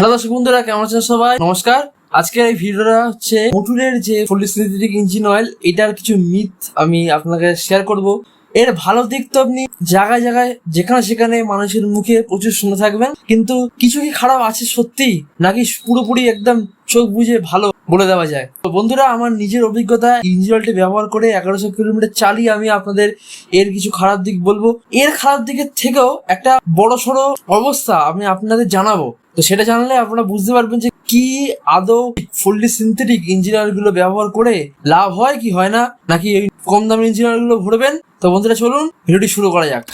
Hello দর্শক বন্ধুরা, কেমন আছেন সবাই? নমস্কার। আজকের এই ভিডিওটা হচ্ছে মোটুলের যে ফুল সিনথেটিক ইঞ্জিন অয়েল এটার কিছু মিথ আমি আপনাকে শেয়ার করব। এর ভালো দিক তো আপনি জায়গায় জায়গায়, যেখানে সেখানে মানুষের মুখে প্রচুর শুনে থাকবেন। কিন্তু কিছু কি খারাপ আছে সত্যি নাকি পুরোপুরি একদম চোখ বুঝে ভালো? বলে দেওয়া যায়। তো বন্ধুরা, আমার নিজের অভিজ্ঞতা ইঞ্জিন অয়েলটি ব্যবহার করে এগারোশো কিলোমিটার চালিয়ে আমি আপনাদের এর কিছু খারাপ দিক বলব। এর খারাপ দিকের থেকেও একটা বড় সড়ো অবস্থা আমি আপনাদের জানাব। তো সেটা জানলে আপনারা বুঝতে পারবেন যে কি আদৌ ফুললি সিনথেটিক ইঞ্জিনিয়ারগুলো ব্যবহার করে লাভ হয় কি হয় না, নাকি এই কম দামি ইঞ্জিনিয়ারগুলো ভরবেন। তো বন্ধুরা, চলুন ভিডিওটি শুরু করা যাক।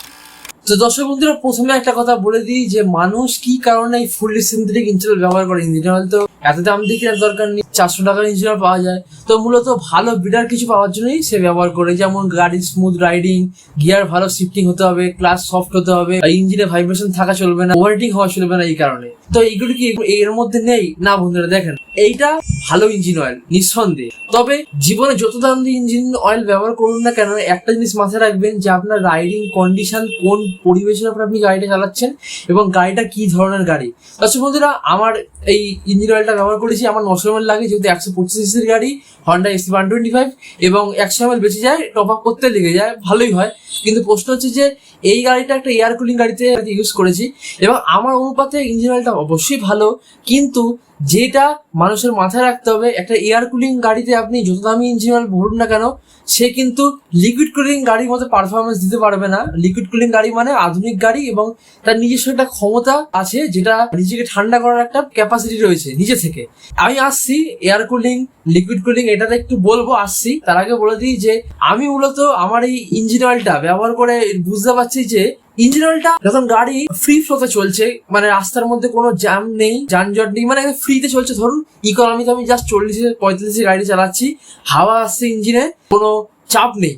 তো দর্শক বন্ধুরা, প্রথমে একটা কথা বলে দিই যে, মানুষ কি কারণে এই ফুললি সিনথেটিক ইঞ্জিনিয়ার ব্যবহার করে? ইঞ্জিনিয়ার তো এত দাম দিয়ে কেনার দরকার নেই। চারশো টাকার ইঞ্জিনিয়ার পাওয়া যায়। তো মূলত ভালো বিডার কিছু পাওয়ার জন্যই সে ব্যবহার করে। যেমন গাড়ির স্মুথ রাইডিং গিয়ার ভালো শিফটিং হতে হবে ক্লাস সফট হতে হবে ইঞ্জিনে ভাইব্রেশন থাকা চলবে না ওভারটিং হওয়া চলবে না এই কারণে। তো এইগুলো কি এর মধ্যে নেই? না বন্ধুরা, দেখেন, এইটা ভালো ইঞ্জিন অয়েল নিঃসন্দেহে। তবে জীবনে যত দাম দিয়ে ইঞ্জিন অয়েল ব্যবহার করুন না কেন, একটা জিনিস মাথায় রাখবেন যে আপনার রাইডিং কন্ডিশন কোন পরিবেশের উপর আপনি গাড়িটা চালাচ্ছেন এবং গাড়িটা কি ধরনের গাড়ি। আচ্ছা বন্ধুরা, আমার এই ইঞ্জিন অয়েলটা ব্যবহার করেছি, আমার নশো এমএল লাগে যেহেতু একশো পঁচিশ সিসির গাড়ি Honda AC one twenty five এবং একশো এমএল বেঁচে যায় টপ আপ করতে লেগে যায়, ভালোই হয়। কিন্তু প্রশ্ন হচ্ছে যে, এই গাড়িটা একটা এয়ার কুলিং গাড়িতে ইউজ করেছি, এবং আমার অনুপাতে ইঞ্জিন অয়েলটা অবশ্যই ভালো, কিন্তু যেটা মানুষের মাথায় রাখতে হবে, একটা এয়ার কুলিং গাড়িতে আপনি যত দামি ইঞ্জিন অয়েল ভরুন না কেন, সে কিন্তু লিকুইড কুলিং গাড়ির মতো পারফরমেন্স দিতে পারবে না। লিকুইড কুলিং গাড়ি মানে আধুনিক গাড়ি এবং তার নিজস্ব একটা ক্ষমতা আছে যেটা নিজেকে ঠান্ডা করার একটা ক্যাপাসিটি রয়েছে নিজে থেকে। আমি আসছি এয়ার কুলিং লিকুইড কুলিং এটাতে একটু বলব, আসছি। তার আগে বলে দিই যে, আমি মূলত আমার এই ইঞ্জিন অয়েলটা ব্যবহার করে বুঝতে পারছি যে ইঞ্জিন জেনারেলটা যখন গাড়ি ফ্রি ফ্লোতে চলছে মানে রাস্তার মধ্যে কোনো জ্যাম নেই, যানজট নেই মানে ফ্রিতে চলছে, ধরুন ইকোনমিতে আমি জাস্ট চল্লিশে পঁয়তাল্লিশে গাড়ি চালাচ্ছি, হাওয়া আসছে ইঞ্জিনে কোনো চাপ নেই।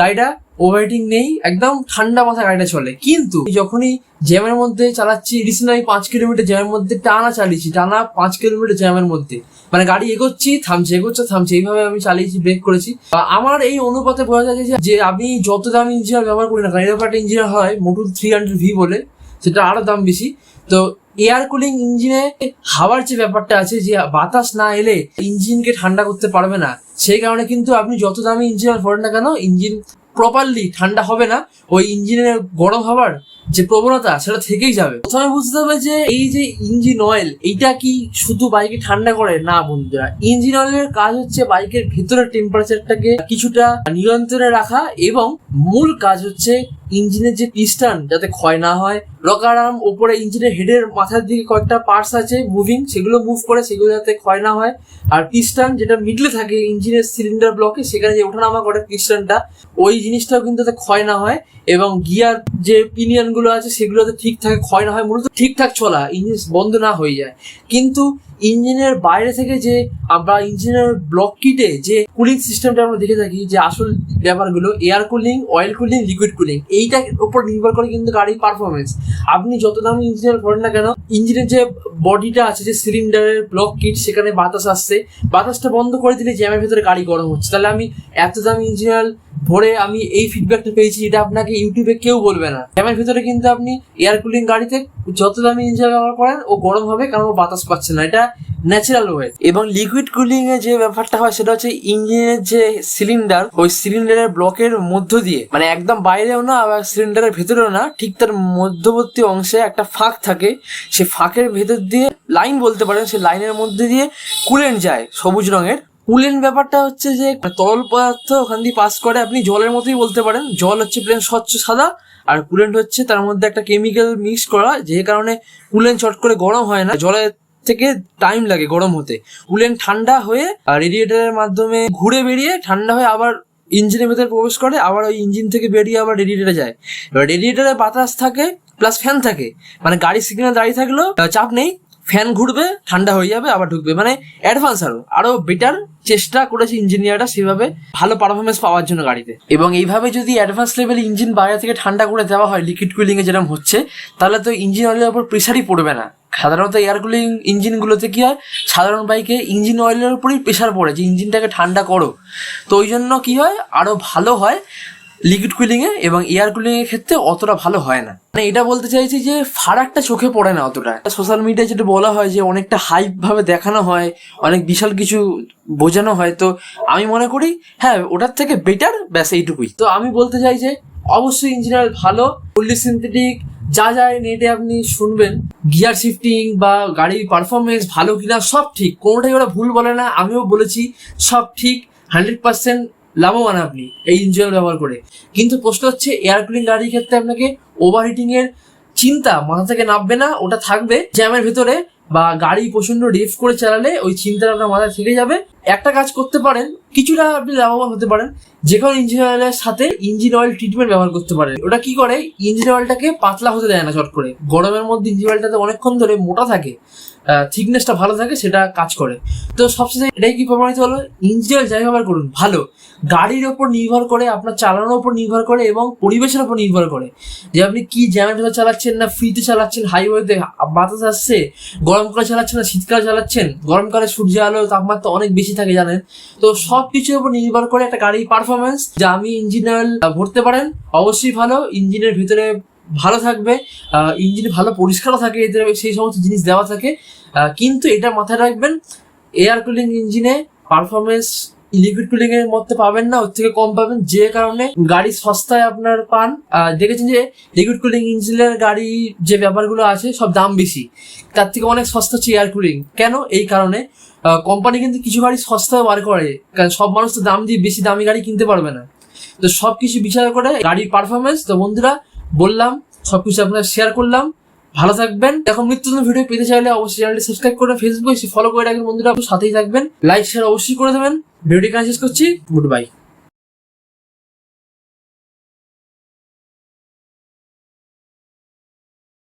গাড়িটা ওভারহিটিং নেই, একদম ঠান্ডা মাথা গাড়িটা চলে। কিন্তু যখনই জ্যামের মধ্যে চালাচ্ছি রিসেন্ট আমি পাঁচ কিলোমিটার জ্যামের মধ্যে টানা চালিয়েছি, টানা পাঁচ কিলোমিটার জ্যামের মধ্যে। মানে গাড়ি এগোচ্ছি, থামছে, এগোচ্ছে, থামছে, এইভাবে আমি চালিয়েছি ব্রেক করেছি। আমার এই অনুপাতে বোঝা যাচ্ছে যে- আমি যত দামি ইঞ্জিনিয়ার ব্যবহার করি না এরকম একটা ইঞ্জিনিয়ার হয় মোটুল থ্রি হান্ড্রেড ভি বলে, সেটা আরও দাম বেশি। তো এয়ার কুলিং ইঞ্জিনে হাওয়ার যে ব্যাপারটা আছে, যে বাতাস না এলে ইঞ্জিনকে ঠান্ডা করতে পারবে না। সেই কারণে কিন্তু আপনি যত দামি ইঞ্জিন ভরেন না কেন ইঞ্জিন প্রপারলি ঠান্ডা হবে না ওই ইঞ্জিনের গরম হওয়ার যে প্রবণতা, সেটা থেকেই যাবে। প্রথমে বুঝতে হবে যে এই যে ইঞ্জিন অয়েল এইটা কি শুধু বাইকে ঠান্ডা করে? না, বন্ধুরা। ইঞ্জিন অয়েলের কাজ হচ্ছে বাইকের ভেতরের টেম্পারেচারটাকে কিছুটা নিয়ন্ত্রণে রাখা এবং মূল কাজ হচ্ছে ইঞ্জিনের যে পিস্টান যাতে ক্ষয় না হয়। রকার আর্ম ওপরে ইঞ্জিনের হেডের মাথার দিকে কয়েকটা পার্টস আছে মুভিং সেগুলো মুভ করে সেগুলো যাতে ক্ষয় না হয়। আর পিস্টান যেটা মিডলে থাকে ইঞ্জিনের সিলিন্ডার ব্লকে সেখানে যে ওঠানামা করে পিস্টানটা ওই জিনিসটাও কিন্তু যাতে ক্ষয় না হয় এবং গিয়ার যে পিনিয়ন গুলো আছে সেগুলো যাতে ঠিকঠাক ক্ষয় না হয়, মূলত ঠিকঠাক চলা ইঞ্জিন বন্ধ না হয়ে যায়। কিন্তু ইঞ্জিনের বাইরে থেকে যে আমরা ইঞ্জিনের ব্লক কিটে যে কুলিং সিস্টেমটা আমরা দেখে থাকি, যে আসল ব্যাপারগুলো air cooling oil cooling liquid cooling এইটার উপর নির্ভর করে কিন্তু গাড়ির পারফরমেন্স আপনি যত দামি ইঞ্জিনিয়ার করেন না কেন ইঞ্জিনের যে বডিটা আছে, যে সিলিন্ডারের ব্লক কিট সেখানে বাতাস আসছে। বাতাসটা বন্ধ করে দিলে জ্যামের ভেতরে গাড়ি গরম হচ্ছে। তাহলে আমি এত দামি ইঞ্জিনিয়ার ভরে আমি এই ফিডব্যাকটা পেয়েছি এটা আপনাকে ইউটিউবে কেউ বলবে না। জ্যামের ভিতরে কিন্তু আপনি এয়ার কুলিং গাড়িতে যত দামি ইঞ্জিন ব্যবহার করেন, ও গরম হবে কারণ ও বাতাস পাচ্ছে না। এটা ন্যাচারাল ওয়ে এবং লিকুইড কুলিং এর যে ব্যাপারটা হয়, সেটা হচ্ছে ইঞ্জিনের যে সিলিন্ডার ওই সিলিন্ডারের ব্লকের মধ্য দিয়ে মানে একদম বাইরেও না, আবার সিলিন্ডারের ভেতরেও না, ঠিক তার মধ্যবর্তী অংশে একটা ফাঁক থাকে। সেই ফাঁকের ভেতর দিয়ে লাইন বলতে পারেন সেই লাইনের মধ্যে দিয়ে কুলেন্ট যায় সবুজ রঙের। কুলেন্ট ব্যাপারটা হচ্ছে যে তরল পদার্থ ওখান দিয়ে পাস করে, আপনি জলের মতোই বলতে পারেন। জল হচ্ছে প্লেন স্বচ্ছ সাদা, আর কুলেন্ট হচ্ছে তার মধ্যে একটা কেমিক্যাল মিক্স করা যে কারণে কুলেন্ট চট করে গরম হয় না। জলের থেকে টাইম লাগে গরম হতে। কুলেন্ট ঠান্ডা হয়ে রেডিয়েটারের মাধ্যমে ঘুরে বেরিয়ে ঠান্ডা হয়ে আবার ইঞ্জিনের ভেতরে প্রবেশ করে, আবার ওই ইঞ্জিন থেকে বেরিয়ে আবার রেডিয়েটারে যায়। এবার রেডিয়েটারে বাতাস থাকে প্লাস ফ্যান থাকে। মানে গাড়ি সিগন্যাল দাঁড়িয়ে থাকলেও চাপ নেই। ফ্যান ঘুরবে, ঠান্ডা হয়ে যাবে, আবার ঢুকবে। মানে অ্যাডভান্স আরও। আরও বেটার চেষ্টা করেছে ইঞ্জিনিয়াররা সেভাবে ভালো পারফরমেন্স পাওয়ার জন্য গাড়িতে। এবং এইভাবে যদি অ্যাডভান্স লেভেল ইঞ্জিন বাইরে থেকে ঠান্ডা করে দেওয়া হয় লিকুইড কুলিং এ যেরকম হচ্ছে, তাহলে তো ইঞ্জিন অয়েলের উপর প্রেশারই পড়বে না। সাধারণত এয়ার কুলিং ইঞ্জিনগুলোতে কি হয়, সাধারণ বাইকে ইঞ্জিন অয়েলের উপরেই প্রেশার পড়ে যে ইঞ্জিনটাকে ঠান্ডা করো। তো ওই জন্য কি হয়, আরও ভালো হয় লিকুইড কুলিং এ এবং এয়ার কুলিং এর ক্ষেত্রে অতটা ভালো হয় না। মানে এটা বলতে চাইছি যে ফারাকটা চোখে পড়ে না অতটা। সোশ্যাল মিডিয়ায় যেটা বলা হয় যে অনেকটা হাইপ ভাবে দেখানো হয়, অনেক বিশাল কিছু বোঝানো হয়, তো আমি মনে করি হ্যাঁ ওটার থেকে বেটার ব্যাস এইটুকুই। তো আমি বলতে চাই যে অবশ্যই ইঞ্জিনিয়ার ভালো ফুললি সিনথেটিক যা যা নেটে আপনি শুনবেন গিয়ার শিফটিং বা গাড়ির পারফরমেন্স ভালো কিনা সব ঠিক, কোনোটাই ওরা ভুল বলে না, আমিও বলেছি সব ঠিক হান্ড্রেড পার্সেন্ট লাভবান আপনি, এই ইঞ্জিন ব্যবহার করে। কিন্তু প্রশ্ন হচ্ছে এয়ার কুলিং গাড়ির ক্ষেত্রে আপনাকে ওভার হিটিং এর চিন্তা মাথা থেকে নামবে না, ওটা থাকবে জ্যামের ভেতরে বা গাড়ি প্রচণ্ড রেফ করে চালালে ওই চিন্তাটা আপনার মাথায় থেকে যাবে। একটা কাজ করতে পারেন, কিছুটা আপনি লাভবান হতে পারেন, যে কোনো ইঞ্জিন অয়েলের সাথে ইঞ্জিন অয়েল ট্রিটমেন্ট ব্যবহার করতে পারেন। ওটা কি করে? ইঞ্জিন অয়েলটাকে পাতলা হতে দেয় না চট করে। গরমের মধ্যে ইঞ্জিন অয়েলটাতে অনেকক্ষণ ধরে মোটা থাকে। থিকনেসটা ভালো থাকে, সেটা কাজ করে। তো সবশেষে এটাই কি প্রমাণিত হলো? ইঞ্জিন অয়েল যাই ব্যবহার করুন, ভালো। গাড়ির ওপর নির্ভর করে, আপনার চালানোর ওপর নির্ভর করে এবং পরিবেশের ওপর নির্ভর করে। যে আপনি কি জ্যামের ভেতর চালাচ্ছেন না, ফ্রিতে চালাচ্ছেন হাইওয়েতে বাতাস আসছে গরমকালে চালাচ্ছেন না, শীতকালে চালাচ্ছেন গরমকালে সূর্য আলো, তাপমাত্রা অনেক বেশি থাকে, জানেন? তো সব কিছুর উপর নির্ভর করে একটা গাড়ির পারফরমেন্স যা আমি ইঞ্জিন অয়েল ভরতে পারেন। অবশ্যই ভালো ইঞ্জিনের ভিতরে ভালো থাকবে ইঞ্জিন ভালো পরিষ্কারও থাকে, এদের সেই সমস্ত জিনিস দেওয়া থাকে। কিন্তু এটা মাথায় রাখবেন এয়ার কুলিং ইঞ্জিনে পারফরমেন্স লিকুইড কুলিং এর মধ্যে পাবেন না, ওর থেকে কম পাবেন, যে কারণে গাড়ি সস্তায় আপনার পান। দেখেছেন যে লিকুইড কুলিং ইঞ্জিনের গাড়ি যে ব্যাপারগুলো আছে, সব দাম বেশি। তার থেকে অনেক সস্তা হচ্ছে এয়ার কুলিং কেন? এই কারণে কোম্পানি কিন্তু কিছু গাড়ি সস্তা বার করে, কারণ সব মানুষ তো দাম দিয়ে বেশি দামি গাড়ি কিনতে পারবে না। তো সব কিছু বিচার করে গাড়ির পারফরমেন্স তো বন্ধুরা বললাম, সবকিছু আপনার শেয়ার করলাম। ভালো থাকবেন। এখন নিত্য ভিডিও পেতে চাইলে অবশ্যই চ্যানেলটি সাবস্ক্রাইব করে ফেসবুক ফলো করে রাখবেন বন্ধুরা। সাথেই থাকবেন। লাইক শেয়ার অবশ্যই করে দেবেন। ভিডিওটি কাজ শেষ করছি। Good bye